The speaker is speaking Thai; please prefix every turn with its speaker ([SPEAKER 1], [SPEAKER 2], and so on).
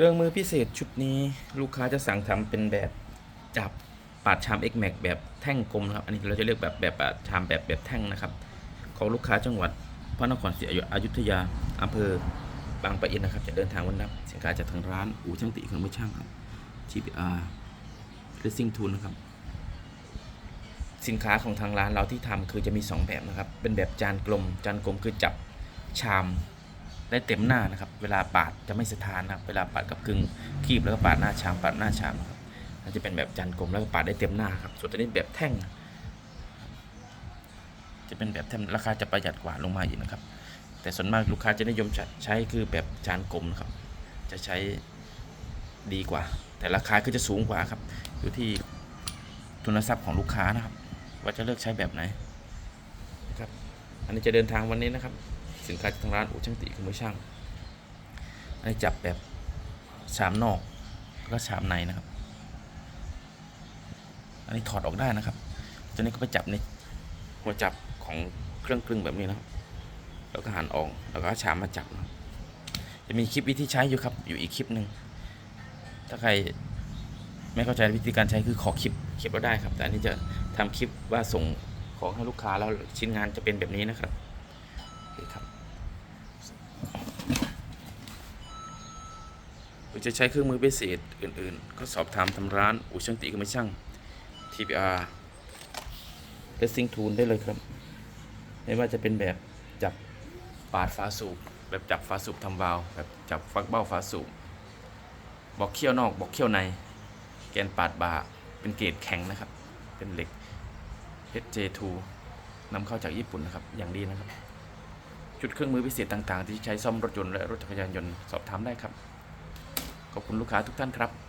[SPEAKER 1] รื่องมือพิเศษชุดนี้ลูกค้าจะสั่งทำเป็นแบบจับปาดชาม X Max แบบแท่งกลมนะครับ อันนี้เราจะเรียกแบบแบบปาดชามแบบแบบแท่งนะครับ ของลูกค้าจังหวัดพระนครศรีอยุธยาอำเภอบางปะอินนะครับ จะเดินทางวันรับสินค้าจากทางร้านอู่ช่างติเครื่องมือช่างครับ GPR Racing Tool นะครับ สินค้าของทางร้านเราที่ทำคือจะมี 2 แบบนะครับ เป็นแบบจานกลม จานกลมคือจับชาม ได้เต็มหน้านะครับ เวลาปาดจะไม่สะท้านนะครับ เวลาปาดกับกึ่งคีบแล้วก็ปาดหน้าชามปาดหน้าชามครับนั่นจะเป็นแบบจานกลมแล้วก็ปาดได้เต็มหน้าครับ ส่วนตัวนี้แบบแท่ง จะเป็นแบบแท่งราคาจะประหยัดกว่าลงมาอีกนะครับ แต่ส่วนมากลูกค้าจะนิยมใช้ใช้คือแบบจานกลมนะครับ จะใช้ดีกว่า แต่ราคาก็จะสูงกว่าครับ อยู่ที่ทุนทรัพย์ของลูกค้านะครับ ว่าจะเลือกใช้แบบไหนนะครับ อันนี้จะเดินทางวันนี้นะครับ สินค้าจากทางร้านโอู่ช่างติคือมือช่างอันนี้จับแบบชามนอกแล้วก็ชามในนะครับ อันนี้ถอดออกได้นะครับ ตัวนี้ก็ไปจับในหัวจับของเครื่องกลึงแบบนี้นะครับ แล้วก็หันออกแล้วก็เอาชามมาจับนะจะมีคลิปวิธีใช้อยู่ครับ อยู่อีกคลิปหนึ่งถ้าใครไม่เข้าใจวิธีการใช้คือขอคลิปคลิปเราได้ครับ แต่อันนี้จะทำคลิปว่าส่งของให้ลูกค้าแล้วชิ้นงานจะเป็นแบบนี้นะครับโอเคครับห รือจะใช้เครื่องมือพิเศษอื่นๆ ก็สอบถามทางร้านอู่ช่างติก็ไม่ช่าง TPR Racing Tool ได้เลยครับ ไม่ว่าจะเป็นแบบจับปาดฝาสูบแบบจับฝาสูบทำวาล์วแบบจับฟักเบ้าฝาสูบบอกเขี้ยวนอกบอกเขี้ยวใน แกนปาดบาเป็นเกรดแข็งนะครับ เป็นเหล็ก HJ2 นำเข้าจากญี่ปุ่นนะครับ อย่างดีนะครับ ชุดเครื่องมือพิเศษต่างๆ ที่ใช้ซ่อมรถยนต์และรถจักรยานยนต์สอบถามได้ครับ ขอบคุณลูกค้าทุกท่านครับ